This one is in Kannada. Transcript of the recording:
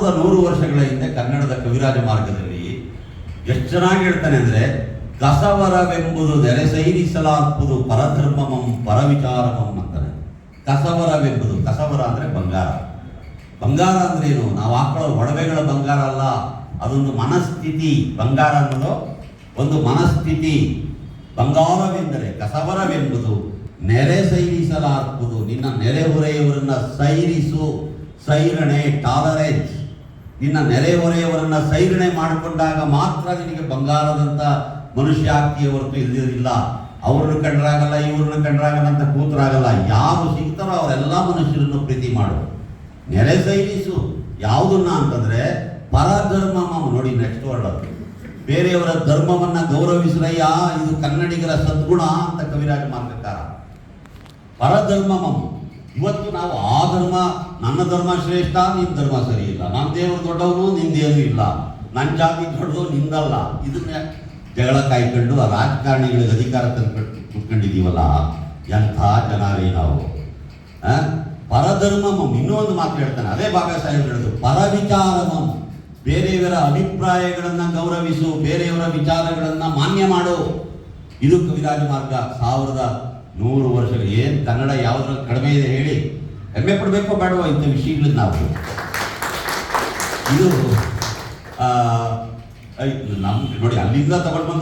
ಸಾವಿರದ ನೂರು ವರ್ಷಗಳ ಹಿಂದೆ ಕನ್ನಡದ ಕವಿರಾಜ ಮಾರ್ಗದಲ್ಲಿ ಎಷ್ಟು ಚೆನ್ನಾಗಿ ಹೇಳ್ತಾನೆ ಅಂದ್ರೆ, ಕಸವರವೆಂಬುದು ನೆರೆ ಸೈನಿಸಲಾಗುವುದು ಪರಧರ್ಮಮಂ ಪರವಿಚಾರಮಂ ಅಂತಾನೆ. ಕಸವರವೆಂಬುದು, ಕಸವರ ಅಂದ್ರೆ ಬಂಗಾರ. ಬಂಗಾರ ಅಂದ್ರೆ ಏನು? ನಾವು ಹಾಕೊಳ್ಳೋ ಒಡವೆಗಳ ಬಂಗಾರ ಅಲ್ಲ, ಅದೊಂದು ಮನಸ್ಥಿತಿ. ಬಂಗಾರ ಅನ್ನೋದು ಒಂದು ಮನಸ್ಥಿತಿ. ಬಂಗಾರವೆಂದರೆ ಕಸವರವೆಂಬುದು ನೆರೆ ಸೈರಿಸಲಾಗುವುದು. ನಿನ್ನ ನೆರೆಹೊರೆಯವರನ್ನ ಸೈರಿಸು. ಸೈರಣೆ ಟಾಲರೆನ್ಸ್ ನಿನ್ನ ನೆರೆಹೊರೆಯವರನ್ನ ಸೈರಣೆ ಮಾಡಿಕೊಂಡಾಗ ಮಾತ್ರ ನಿನಗೆ ಬಂಗಾರದಂತ ಮನುಷ್ಯ ಆಗ್ತೀಯ ಹೊರತು ಇಲ್ಲದಿರಲಿಲ್ಲ ಅವ್ರನ್ನ ಕಂಡ್ರಾಗಲ್ಲ, ಇವ್ರನ್ನ ಕಂಡ್ರಾಗಲ್ಲ ಅಂತ ಕೂತರಾಗಲ್ಲ. ಯಾರು ಸಿಗ್ತಾರೋ ಅವರೆಲ್ಲ ಮನುಷ್ಯರನ್ನು ಪ್ರೀತಿ ಮಾಡು ನೆರೆ ಸೈನಿಸು. ಯಾವುದನ್ನ ಅಂತಂದ್ರೆ ಪರಧರ್ಮ ನೋಡಿ ನೆಕ್ಸ್ಟ್ ವರ್ಡ್ ಅದು. ಬೇರೆಯವರ ಧರ್ಮವನ್ನ ಗೌರವಿಸ್ರಯ್ಯ, ಇದು ಕನ್ನಡಿಗರ ಸದ್ಗುಣ ಅಂತ ಕವಿರಾಜ ಮಾರ್ಗಕಾರ. ಪರಧರ್ಮಮಂ. ಇವತ್ತು ನಾವು ಆ ಧರ್ಮ, ನನ್ನ ಧರ್ಮ ಶ್ರೇಷ್ಠ ನಿನ್ನ ಧರ್ಮ ಸರಿ ಇಲ್ಲ. ನನ್ನ ದೇವರು ದೊಡ್ಡವನು ನಿಂದೇನು ಇಲ್ಲ. ನನ್ನ ಜಾತಿ ದೊಡ್ಡವನು ನಿಂದಲ್ಲ. ಇದನ್ನ ಜಗಳ ಕಾಯ್ಕೊಂಡು ಆ ರಾಜಕಾರಣಿಗಳಿಗೆ ಅಧಿಕಾರ ತಂದ್ಕೊಂಡು ಕುತ್ಕೊಂಡಿದ್ದೀವಲ್ಲ ಎಂಥ ಜನರೇ ನಾವು. ಪರಧರ್ಮ ಇನ್ನೊಂದು ಮಾತು ಹೇಳ್ತಾನೆ. ಅದೇ ಬಾಬಾ ಸಾಹೇಬ್ ಹೇಳಿದ್ರು. ಪರವಿಚಾರಮಂ. ಬೇರೆಯವರ ಅಭಿಪ್ರಾಯಗಳನ್ನ ಗೌರವಿಸು, ಬೇರೆಯವರ ವಿಚಾರಗಳನ್ನ ಮಾನ್ಯ ಮಾಡು. ಇದು ಕವಿರಾಜ ಮಾರ್ಗ. ಸಾವಿರದ ನೂರು ವರ್ಷಗಳು. ಏನು ಕನ್ನಡ ಯಾವುದ್ರಲ್ಲಿ ಕಡಿಮೆ ಇದೆ ಹೇಳಿ. ಹೆಮ್ಮೆ ಪಡಬೇಕೋ ಬೇಡವೋ ಇಂಥ ವಿಷಯಗಳನ್ನ ನಾವು ಇದು ಆ, ಐ- ನಮ್ ನೋಡಿ ಅಲ್ಲಿಂದ ತಗೊಂಡು ಬಂದು